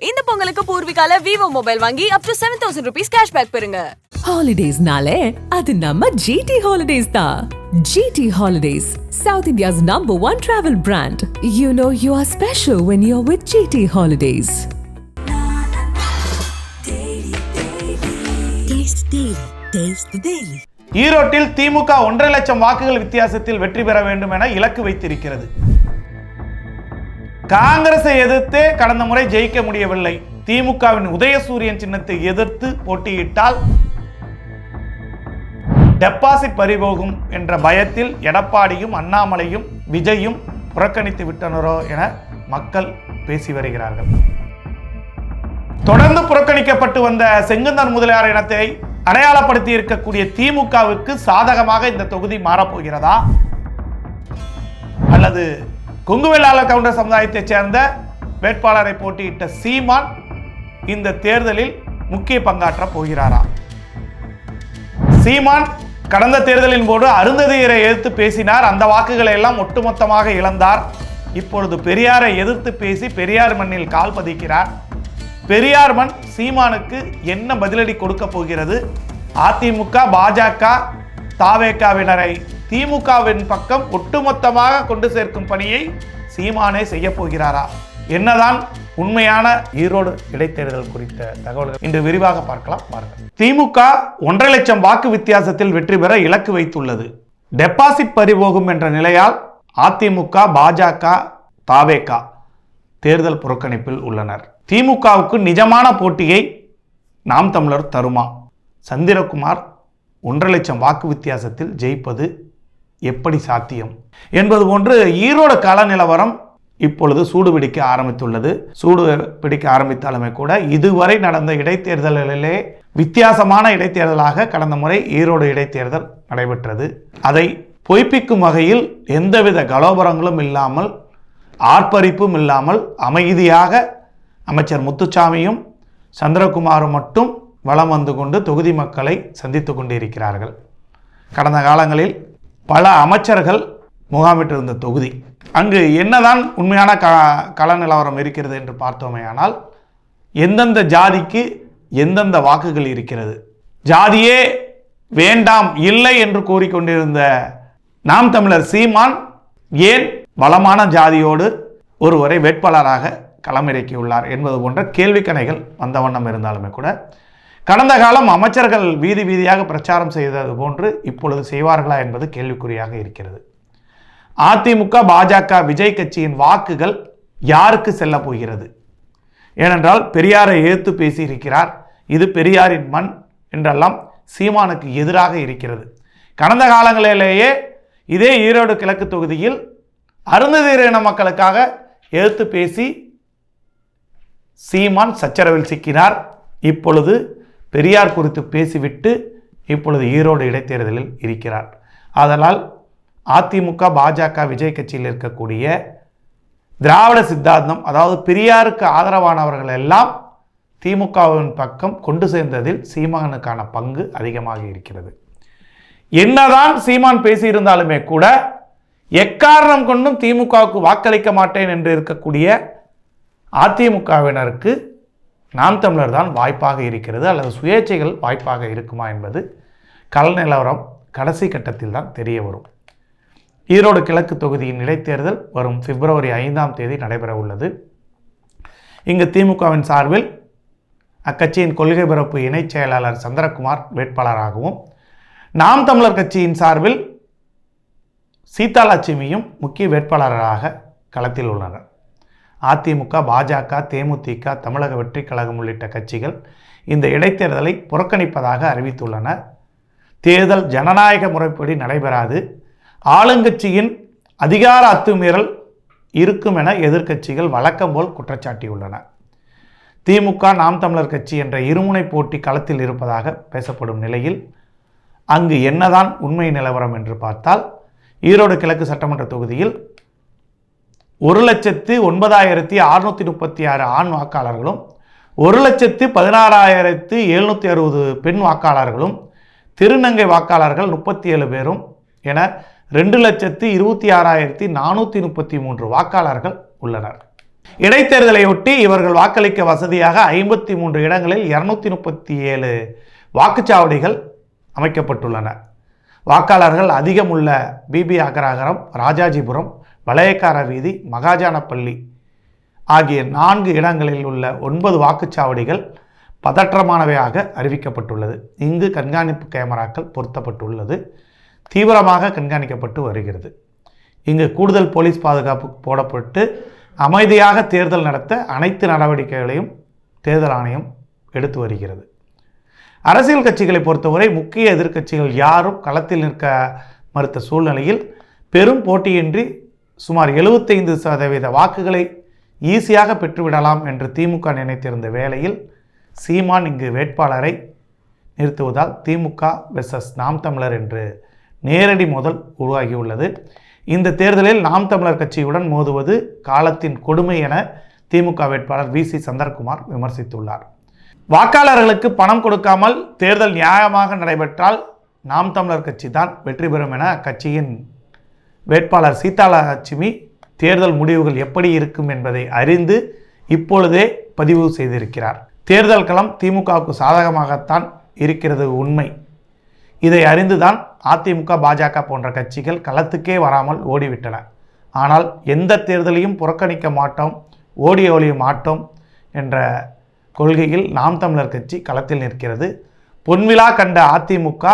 இந்த பொங்கலுக்கு பூர்விகால Vivo mobile வாங்கி up to seven thousand rupees cashback பெறுங்க ஹாலிடேஸ்னாலே அது நம்ம ஜிடி ஹாலிடேஸ் தான் GT holidays south India's number one travel brand you know you are special when you are with GT holidays Taste Daily. Taste the Daily. ஈரோட்டில் திமுக ஒன்றரை லட்சம் வாக்குகள் வித்தியாசத்தில் வெற்றி பெற வேண்டும் என இலக்கு வைத்திருக்கிறது காங்கிரஸை எதிர்த்தே கடந்த முறை ஜெயிக்க முடியவில்லை. திமுகவின் உதயசூரியன் சின்னத்தை எதிர்த்து போட்டியிட்டால் டெபாசிட் பறிபோகும் என்ற பயத்தில் எடப்பாடியும் அண்ணாமலையும் விஜயும் புறக்கணித்து விட்டனரோ என மக்கள் பேசி வருகிறார்கள். தொடர்ந்து புறக்கணிக்கப்பட்டு வந்த செங்குந்தன் முதலியார் இனத்தை அடையாளப்படுத்தி இருக்கக்கூடிய திமுகவுக்கு சாதகமாக இந்த தொகுதி மாறப்போகிறதா? அல்லது கொங்கு வேளாளர் கவுண்டர் சமுதாயத்தைச் சேர்ந்த வேட்பாளரை போட்டியிட்ட சீமான் இந்த தேர்தலில் முக்கிய பங்காற்றப் போகிறாரா? சீமான் கடந்த தேர்தலின் போது அருந்ததியரை எதிர்த்து பேசினார். அந்த வாக்குகளை எல்லாம் ஒட்டுமொத்தமாக இழந்தார். இப்பொழுது பெரியாரை எதிர்த்து பேசி பெரியார் மண்ணில் கால் பதிக்கிறார். பெரியார் மண் சீமானுக்கு என்ன பதிலடி கொடுக்க போகிறது? அதிமுக பாஜக தாவேக்காவினரை திமுகவின் பக்கம் ஒட்டுமொத்தமாக கொண்டு சேர்க்கும் பணியை சீமானே செய்ய போகிறாரா என்னதான் உண்மையான ஈரோடு இடைத்தேர்தல் குறித்த தகவல்கள். இன்று விரிவாக பார்க்கலாம் பாருங்கள் திமுக ஒன்றரை லட்சம் வாக்கு வித்தியாசத்தில் வெற்றி பெற இலக்கு வைத்துள்ளது. டெபாசிட் பறிபோகும் என்ற நிலையால் அதிமுக பாஜக தாவேகா தேர்தல் புறக்கணிப்பில் உள்ளனர். திமுகவுக்கு நிஜமான போட்டியை நாம் தமிழர் தருமா? சந்திரகுமார் ஒன்றரை லட்சம் வாக்கு வித்தியாசத்தில் ஜெயிப்பது எப்படி சாத்தியம்? என்பது போன்று ஈரோடு கால நிலவரம் இப்பொழுது சூடு பிடிக்க ஆரம்பித்துள்ளது. சூடு பிடிக்க ஆரம்பித்தாலுமே கூட இதுவரை நடந்த இடைத்தேர்தல்களிலே வித்தியாசமான இடைத்தேர்தலாக கடந்த முறை ஈரோடு இடைத்தேர்தல் நடைபெற்றது. அதை பொய்ப்பிக்கும் வகையில் எந்தவித கலோபரங்களும் இல்லாமல் ஆர்ப்பரிப்பும் இல்லாமல் அமைதியாக அமைச்சர் முத்துச்சாமியும் சந்திரகுமாரும் மட்டும் வலம் வந்து கொண்டு தொகுதி மக்களை சந்தித்து கொண்டிருக்கிறார்கள். கடந்த காலங்களில் பல அமைச்சர்கள் முகாமிட்டிருந்த தொகுதி. அங்கு என்னதான் உண்மையான க கள நிலவரம் இருக்கிறது என்று பார்த்தோமேயானால் எந்தெந்த ஜாதிக்கு எந்தெந்த வாக்குகள் இருக்கிறது? ஜாதியே வேண்டாம் இல்லை என்று கூறிக்கொண்டிருந்த நாம் தமிழர் சீமான் ஏன் வளமான ஜாதியோடு ஒருவரை வேட்பாளராக களமிறக்கியுள்ளார் என்பது போன்ற கேள்விக்கணைகள் வந்த வண்ணம் இருந்தாலுமே கூட கடந்த காலம் அமைச்சர்கள் வீதி வீதியாக பிரச்சாரம் செய்தது போன்று இப்பொழுது செய்வார்களா என்பது கேள்விக்குறியாக இருக்கிறது. அதிமுக பாஜக விஜய் கட்சியின் வாக்குகள் யாருக்கு செல்ல போகிறது? ஏனென்றால் பெரியாரை எதிர்த்து பேசியிருக்கிறார். இது பெரியாரின் மண் என்றெல்லாம் சீமானுக்கு எதிராக இருக்கிறது. கடந்த காலங்களிலேயே இதே ஈரோடு கிழக்கு தொகுதியில் அருந்ததீர இன மக்களுக்காக எதிர்த்து பேசி சீமான் சச்சரவில் சிக்கினார். இப்பொழுது பெரியார் குறித்து பேசிவிட்டு இப்பொழுது ஈரோடு இடைத்தேர்தலில் இருக்கிறார். அதனால் அதிமுக பாஜக விஜய் கட்சியில் இருக்கக்கூடிய திராவிட சித்தாந்தம் அதாவது பெரியாருக்கு ஆதரவானவர்கள் எல்லாம் திமுகவின் பக்கம் கொண்டு சேர்ந்ததில் சீமானுக்கான பங்கு அதிகமாக இருக்கிறது. என்னதான் சீமான் பேசியிருந்தாலுமே கூட எக்காரணம் கொண்டும் திமுகவுக்கு வாக்களிக்க மாட்டேன் என்று இருக்கக்கூடிய அதிமுகவினருக்கு நாம் தமிழர் தான் வாய்ப்பாக இருக்கிறது அல்லது சுயேட்சைகள் வாய்ப்பாக இருக்குமா என்பது கள நிலவரம் கடைசி கட்டத்தில் தான் தெரிய வரும். ஈரோடு கிழக்கு தொகுதியின் இடைத்தேர்தல் வரும் பிப்ரவரி ஐந்தாம் தேதி நடைபெற உள்ளது. இங்கு திமுகவின் சார்பில் அக்கட்சியின் கொள்கை பிறப்பு இணைச் செயலாளர் சந்திரகுமார் வேட்பாளராகவும் நாம் தமிழர் கட்சியின் சார்பில் சீதாலட்சுமியும் முக்கிய வேட்பாளராக களத்தில் உள்ளனர். அதிமுக பாஜக தேமுதிக தமிழக வெற்றிக் கழகம் உள்ளிட்ட கட்சிகள் இந்த இடைத்தேர்தலை புறக்கணிப்பதாக அறிவித்துள்ளன. தேர்தல் ஜனநாயக முறைப்படி நடைபெறாது. ஆளுங்கட்சியின் அதிகார அத்துமீறல் இருக்கும் என எதிர்க்கட்சிகள் வழக்கம் போல் குற்றச்சாட்டியுள்ளன. திமுக நாம் தமிழர் கட்சி என்ற இருமுனை போட்டி களத்தில் இருப்பதாக பேசப்படும் நிலையில் அங்கு என்னதான் உண்மை நிலவரம் என்று பார்த்தால் ஈரோடு கிழக்கு சட்டமன்ற தொகுதியில் ஒரு லட்சத்து ஒன்பதாயிரத்தி அறுநூற்றி முப்பத்தி ஆறு ஆண் வாக்காளர்களும் ஒரு லட்சத்து பதினாறாயிரத்து எழுநூற்றி அறுபது பெண் வாக்காளர்களும் திருநங்கை வாக்காளர்கள் முப்பத்தி ஏழு பேரும் என ரெண்டு லட்சத்து இருபத்தி ஆறாயிரத்தி நானூற்றி முப்பத்தி மூன்று வாக்காளர்கள் உள்ளனர். இடைத்தேர்தலையொட்டி இவர்கள் வாக்களிக்க வசதியாக ஐம்பத்தி மூன்று இடங்களில் இரநூத்தி முப்பத்தி ஏழு வாக்குச்சாவடிகள் அமைக்கப்பட்டுள்ளன. வாக்காளர்கள் அதிகம் உள்ள பிபி அகராகரம் ராஜாஜிபுரம் வளையக்கார வீதி மகாஜானப்பள்ளி ஆகிய நான்கு இடங்களில் உள்ள ஒன்பது வாக்குச்சாவடிகள் பதற்றமானவையாக அறிவிக்கப்பட்டுள்ளது. இங்கு கண்காணிப்பு கேமராக்கள் பொருத்தப்பட்டுள்ளது. தீவிரமாக கண்காணிக்கப்பட்டு வருகிறது. இங்கு கூடுதல் போலீஸ் பாதுகாப்பு போடப்பட்டு அமைதியாக தேர்தல் நடத்த அனைத்து நடவடிக்கைகளையும் தேர்தல் ஆணையம் எடுத்து வருகிறது. அரசியல் கட்சிகளை பொறுத்தவரை முக்கிய எதிர்க்கட்சிகள் யாரும் களத்தில் நிற்க மறுத்த சூழ்நிலையில் பெரும் போட்டியின்றி சுமார் 75% சதவீத வாக்குகளை ஈஸியாக பெற்றுவிடலாம் என்று திமுக நினைத்திருந்த வேளையில் சீமான் இங்கு வேட்பாளரை நிறுத்துவதால் திமுக வெர்சஸ் நாம் தமிழர் என்று நேரடி மோதல் உருவாகியுள்ளது. இந்த தேர்தலில் நாம் தமிழர் கட்சியுடன் மோதுவது காலத்தின் கொடுமை என திமுக வேட்பாளர் வி சி சந்தர்குமார் விமர்சித்துள்ளார். வாக்காளர்களுக்கு பணம் கொடுக்காமல் தேர்தல் நியாயமாக நடைபெற்றால் நாம் தமிழர் கட்சி தான் வெற்றி பெறும் என அக்கட்சியின் வேட்பாளர் சீதாலட்சுமி தேர்தல் முடிவுகள் எப்படி இருக்கும் என்பதை அறிந்து இப்பொழுதே பதிவு செய்திருக்கிறார். தேர்தல் களம் திமுகவுக்கு சாதகமாகத்தான் இருக்கிறது உண்மை. இதை அறிந்துதான் அதிமுக பாஜக போன்ற கட்சிகள் களத்துக்கே வராமல் ஓடிவிட்டன. ஆனால் எந்த தேர்தலையும் புறக்கணிக்க மாட்டோம் ஓடி ஒழிய மாட்டோம் என்ற கொள்கையில் நாம் தமிழர் கட்சி களத்தில் நிற்கிறது. பொன்விழா கண்ட அதிமுக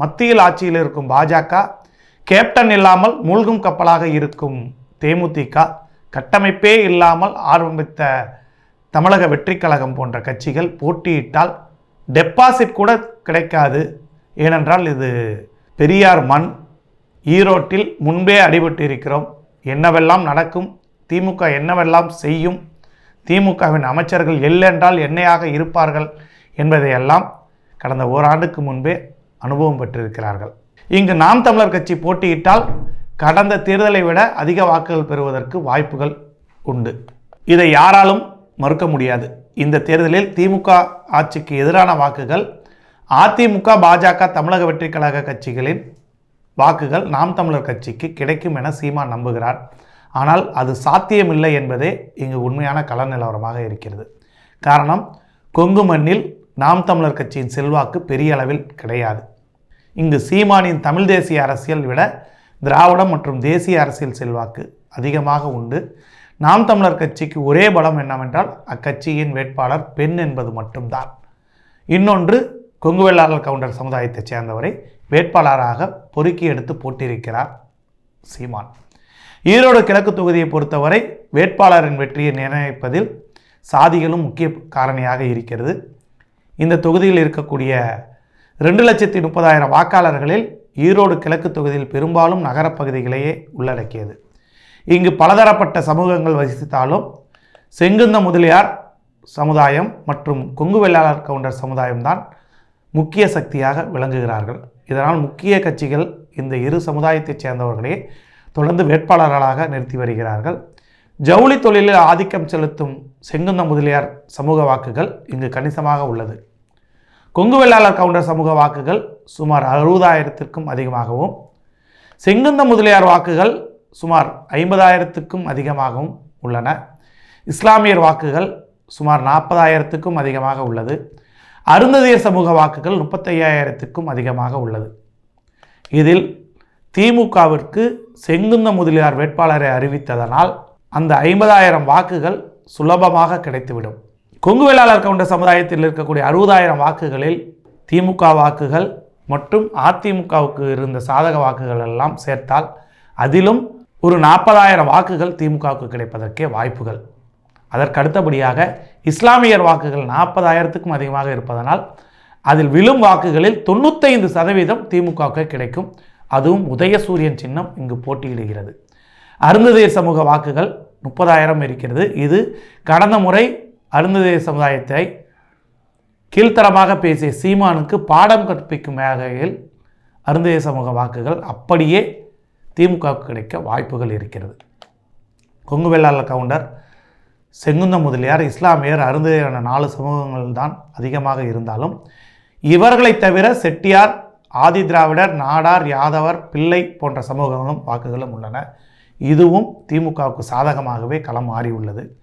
மத்தியில் ஆட்சியில் இருக்கும் பாஜக கேப்டன் இல்லாமல் மூழ்கும் கப்பலாக இருக்கும் தேமுதிக கட்டமைப்பே இல்லாமல் ஆரம்பித்த தமிழக வெற்றி கழகம் போன்ற கட்சிகள் போட்டியிட்டால் டெபாசிட் கூட கிடைக்காது. ஏனென்றால் இது பெரியார் மண். ஈரோட்டில் முன்பே அடிபட்டு இருக்கிறோம் என்னவெல்லாம் நடக்கும்? திமுக என்னவெல்லாம் செய்யும்? திமுகவின் அமைச்சர்கள் எல்லென்றால் என்னையாக இருப்பார்கள் என்பதையெல்லாம் கடந்த ஓராண்டுக்கு முன்பே அனுபவம் பெற்றிருக்கிறார்கள். இங்கு நாம் தமிழர் கட்சி போட்டியிட்டால் கடந்த தேர்தலை விட அதிக வாக்குகள் பெறுவதற்கு வாய்ப்புகள் உண்டு. இதை யாராலும் மறுக்க முடியாது. இந்த தேர்தலில் திமுக ஆட்சிக்கு எதிரான வாக்குகள் அதிமுக பாஜக தமிழக வெற்றிக் கழக கட்சிகளின் வாக்குகள் நாம் தமிழர் கட்சிக்கு கிடைக்கும் என சீமா நம்புகிறார். ஆனால் அது சாத்தியமில்லை என்பதே இங்கு உண்மையான கள நிலவரமாக இருக்கிறது. காரணம் கொங்கு மண்ணில் நாம் தமிழர் கட்சியின் செல்வாக்கு பெரிய அளவில் கிடையாது. இங்கு சீமானின் தமிழ் தேசிய அரசியல் விட திராவிடம் மற்றும் தேசிய அரசியல் செல்வாக்கு அதிகமாக உண்டு. நாம் தமிழர் கட்சிக்கு ஒரே பலம் என்னவென்றால் அக்கட்சியின் வேட்பாளர் பெண் என்பது மட்டும்தான். இன்னொன்று கொங்கு வெள்ளாளர் கவுண்டர் சமுதாயத்தைச் சேர்ந்தவரை வேட்பாளராக பொறுக்கி எடுத்து போட்டியிருக்கிறார் சீமான். ஈரோடு கிழக்கு தொகுதியை பொறுத்தவரை வேட்பாளரின் வெற்றியை நிர்ணயிப்பதில் சாதிகளும் முக்கிய காரணியாக இருக்கிறது. இந்த தொகுதியில் இருக்கக்கூடிய ரெண்டு லட்சத்தி முப்பதாயிரம் வாக்காளர்களில் ஈரோடு கிழக்கு தொகுதியில் பெரும்பாலும் நகரப்பகுதிகளையே உள்ளடக்கியது. இங்கு பலதரப்பட்ட சமூகங்கள் வசித்தாலும் செங்குந்த முதலியார் சமுதாயம் மற்றும் கொங்கு வெள்ளாளர் கவுண்டர் சமுதாயம்தான் முக்கிய சக்தியாக விளங்குகிறார்கள். இதனால் முக்கிய கட்சிகள் இந்த இரு சமுதாயத்தைச் சேர்ந்தவர்களே தொடர்ந்து வேட்பாளர்களாக நிறுத்தி வருகிறார்கள். ஜவுளி தொழிலில் ஆதிக்கம் செலுத்தும் செங்குந்த முதலியார் சமூக வாக்குகள் இங்கு கணிசமாக உள்ளது. கொங்கு வெள்ளாளர் கவுண்டர் சமூக வாக்குகள் சுமார் அறுபதாயிரத்திற்கும் அதிகமாகவும் செங்குந்த முதலியார் வாக்குகள் சுமார் ஐம்பதாயிரத்துக்கும் அதிகமாகவும் உள்ளன. இஸ்லாமியர் வாக்குகள் சுமார் நாற்பதாயிரத்துக்கும் அதிகமாக உள்ளது. அருந்ததியர் சமூக வாக்குகள் முப்பத்தையாயிரத்துக்கும் அதிகமாக உள்ளது. இதில் திமுகவிற்கு செங்குந்த முதலியார் வேட்பாளரை அறிவித்ததனால் அந்த ஐம்பதாயிரம் வாக்குகள் சுலபமாக கிடைத்துவிடும். கொங்கு வேளாளர் கவுண்ட சமுதாயத்தில் இருக்கக்கூடிய அறுபதாயிரம் வாக்குகளில் திமுக வாக்குகள் மற்றும் அதிமுகவுக்கு இருந்த சாதக வாக்குகள் எல்லாம் சேர்த்தால் அதிலும் ஒரு நாற்பதாயிரம் வாக்குகள் திமுகவுக்கு கிடைப்பதற்கே வாய்ப்புகள். அதற்கு அடுத்தபடியாக இஸ்லாமியர் வாக்குகள் நாற்பதாயிரத்துக்கும் அதிகமாக இருப்பதனால் அதில் விழும் வாக்குகளில் தொண்ணூத்தைந்து சதவீதம் திமுகவுக்கு கிடைக்கும். அதுவும் உதயசூரியன் சின்னம் இங்கு போட்டியிடுகிறது. அருந்ததீர் சமூக வாக்குகள் முப்பதாயிரம் இருக்கிறது. இது கடந்த முறை அருந்ததே சமுதாயத்தை கீழ்த்தரமாக பேசிய சீமானுக்கு பாடம் கற்பிக்கும் வகையில் அருந்ததே சமூக வாக்குகள் அப்படியே திமுகவுக்கு கிடைக்க வாய்ப்புகள் இருக்கிறது. கொங்கு வெள்ளாளர் கவுண்டர் செங்குந்த முதலியார் இஸ்லாமியர் அருந்ததியர் என நாலு சமூகங்கள் தான் அதிகமாக இருந்தாலும் இவர்களைத் தவிர செட்டியார் ஆதி திராவிடர் நாடார் யாதவர் பிள்ளை போன்ற சமூகங்களும் வாக்குகளும் உள்ளன. இதுவும் திமுகவுக்கு சாதகமாகவே களம் மாறியுள்ளது.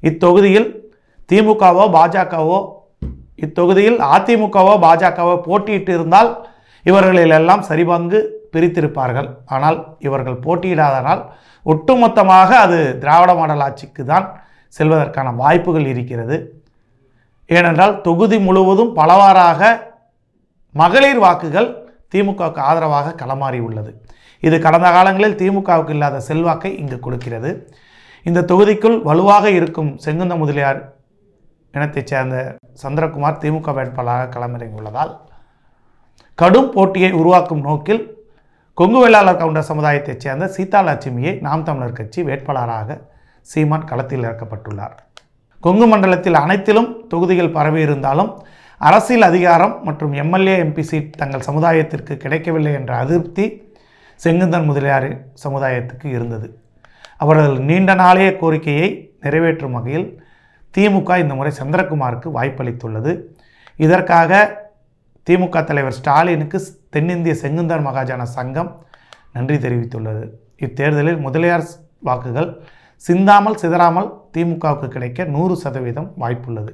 இத்தொகுதியில் திமுகவோ பாஜகவோ இத்தொகுதியில் அதிமுகவோ பாஜகவோ போட்டியிட்டு இருந்தால் இவர்களிலெல்லாம் சரிபங்கு பிரித்திருப்பார்கள். ஆனால் இவர்கள் போட்டியிடாதனால் ஒட்டுமொத்தமாக அது திராவிட மாடல் ஆட்சிக்கு தான் செல்வதற்கான வாய்ப்புகள் இருக்கிறது. ஏனென்றால் தொகுதி முழுவதும் பலவாறாக மகளிர் வாக்குகள் திமுகவுக்கு ஆதரவாக களமாறி உள்ளது. இது கடந்த காலங்களில் திமுகவுக்கு இல்லாத செல்வாக்கை இங்கு கொடுக்கிறது. இந்த தொகுதிக்குள் வலுவாக இருக்கும் செங்குந்த முதலியார் இனத்தைச் சேர்ந்த சந்திரகுமார் திமுக வேட்பாளராக களமிறங்கியுள்ளதால் கடும் போட்டியை உருவாக்கும் நோக்கில் கொங்கு வேளாளர் கவுண்டர் சமுதாயத்தைச் சேர்ந்த சீதா லட்சுமியை நாம் தமிழர் கட்சி வேட்பாளராக சீமான் களத்தில் இறக்கப்பட்டுள்ளார். கொங்கு மண்டலத்தில் அனைத்திலும் தொகுதிகள் பரவி இருந்தாலும் அரசியல் அதிகாரம் மற்றும் எம்எல்ஏ எம்பி சீட் தங்கள் சமுதாயத்திற்கு கிடைக்கவில்லை என்ற அதிருப்தி செங்குந்தன் முதலியார் சமுதாயத்துக்கு இருந்தது. அவர்கள் நீண்ட நாளைய கோரிக்கையை நிறைவேற்றும் வகையில் திமுக இந்த முறை சந்திரகுமாருக்கு வாய்ப்பளித்துள்ளது. இதற்காக திமுக தலைவர் ஸ்டாலினுக்கு தென்னிந்திய செங்குந்தர் மகாஜன சங்கம் நன்றி தெரிவித்துள்ளது. இத்தேர்தலில் முதலியார் வாக்குகள் சிந்தாமல் சிதறாமல் திமுகவுக்கு கிடைக்க நூறு சதவீதம் வாய்ப்புள்ளது.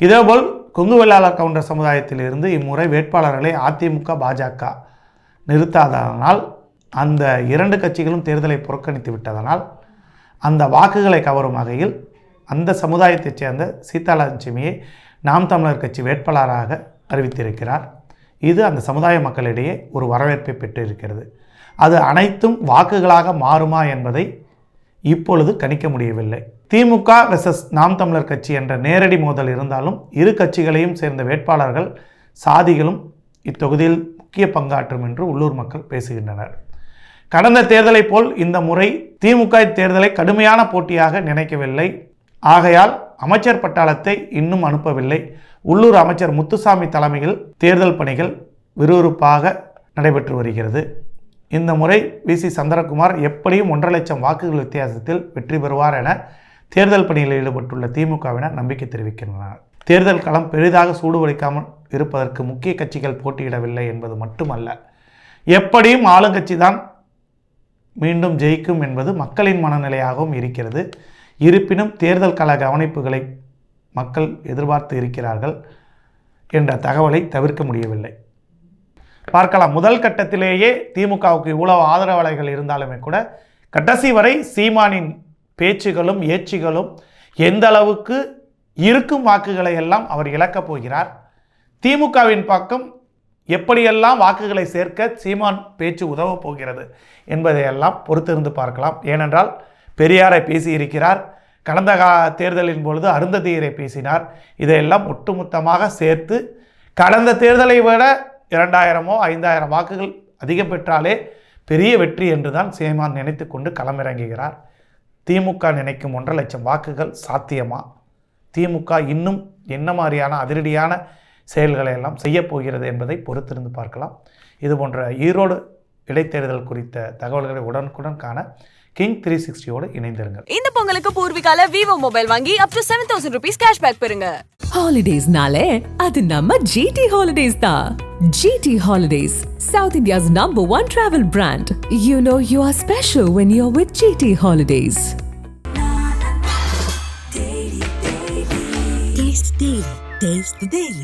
இதேபோல் கொங்கு வெள்ளாளர் கவுண்டர் சமுதாயத்திலிருந்து இம்முறை வேட்பாளர்களை அதிமுக பாஜக நிறுத்தாததனால் அந்த இரண்டு கட்சிகளும் தேர்தலை புறக்கணித்து விட்டதனால் அந்த வாக்குகளை கவரும் வகையில் அந்த சமுதாயத்தைச் சேர்ந்த சீதாலட்சுமியை நாம் தமிழர் கட்சி வேட்பாளராக அறிவித்திருக்கிறார். இது அந்த சமுதாய மக்களிடையே ஒரு வரவேற்பை பெற்றிருக்கிறது. அது அனைத்தும் வாக்குகளாக மாறுமா என்பதை இப்பொழுது கணிக்க முடியவில்லை. திமுக வெர்சஸ் நாம் தமிழர் கட்சி என்ற நேரடி மோதல் இருந்தாலும் இரு கட்சிகளையும் சேர்ந்த வேட்பாளர்கள் சாதிகளும் இத்தொகுதியில் முக்கிய பங்காற்றும் என்று உள்ளூர் மக்கள் பேசுகின்றனர். கடந்த தேர்தலைப் போல் இந்த முறை திமுக தேர்தலை கடுமையான போட்டியாக நினைக்கவில்லை. ஆகையால் அமைச்சர் பட்டாளத்தை இன்னும் அனுப்பவில்லை. உள்ளூர் அமைச்சர் முத்துசாமி தலைமையில் தேர்தல் பணிகள் விறுவிறுப்பாக நடைபெற்று வருகிறது. இந்த முறை வி. சி. சந்திரகுமார் எப்படியும் ஒன்றரை லட்சம் வாக்குகள் வித்தியாசத்தில் வெற்றி பெறுவார் என தேர்தல் பணியில் ஈடுபட்டுள்ள திமுகவினர் நம்பிக்கை தெரிவிக்கின்றனர். தேர்தல் களம் பெரிதாக சூடுபிடிக்காமல் இருப்பதற்கு முக்கிய கட்சிகள் போட்டியிடவில்லை என்பது மட்டுமல்ல. எப்படியும் ஆளுங்கட்சி தான் மீண்டும் ஜெயிக்கும் என்பது மக்களின் மனநிலையாகவும் இருக்கிறது. இருப்பினும் தேர்தல் கள கவனிப்புகளை மக்கள் எதிர்பார்த்து இருக்கிறார்கள் என்ற தகவலை தவிர்க்க முடியவில்லை. பார்க்கலாம். முதல் கட்டத்திலேயே திமுகவுக்கு இவ்வளவு ஆதரவாளர்கள் இருந்தாலுமே கூட கடைசி வரை சீமானின் பேச்சுகளும் ஏச்சுகளும் எந்த அளவுக்கு இருக்கும் வாக்குகளை எல்லாம் அவர் இழக்கப் போகிறார்? திமுகவின் பக்கம் எப்படியெல்லாம் வாக்குகளை சேர்க்க சீமான் பேச்சு உதவப் போகிறது என்பதையெல்லாம் பொறுத்திருந்து பார்க்கலாம். ஏனென்றால் பெரியாரை பேசியிருக்கிறார். கடந்த கா தேர்தலின் பொழுது அருந்ததியரை பேசினார். இதையெல்லாம் ஒட்டுமொத்தமாக சேர்த்து கடந்த தேர்தலை விட இரண்டாயிரமோ ஐந்தாயிரம் வாக்குகள் அதிகம் பெற்றாலே பெரிய வெற்றி என்று தான் சீமான் நினைத்து கொண்டு களமிறங்குகிறார். திமுக நினைக்கும் ஒன்றரை லட்சம் வாக்குகள் சாத்தியமா? திமுக இன்னும் என்ன மாதிரியான அதிரடியான செயல்களை எல்லாம் செய்யப்போகிறது என்பதை பொறுத்திருந்து பார்க்கலாம். இது போன்ற ஈரோடு இடைத்தேர்தல் குறித்த தகவல்களை உடனுக்குடன் காண கிங் த்ரீ சிக்ஸ்டியோடு இணைந்திருங்கள் இந்த பொங்கலுக்கு பூர்விகால விவோ மொபைல் வாங்கி up to seven thousand rupees cashback பெறுங்க ஹாலிடேஸ்னாலே அது நம்ம ஜிடி ஹாலிடேஸ் தான் holidays south India's number one travel brand you know you are special when you are with GT holidays Taste Daily. Taste the Daily.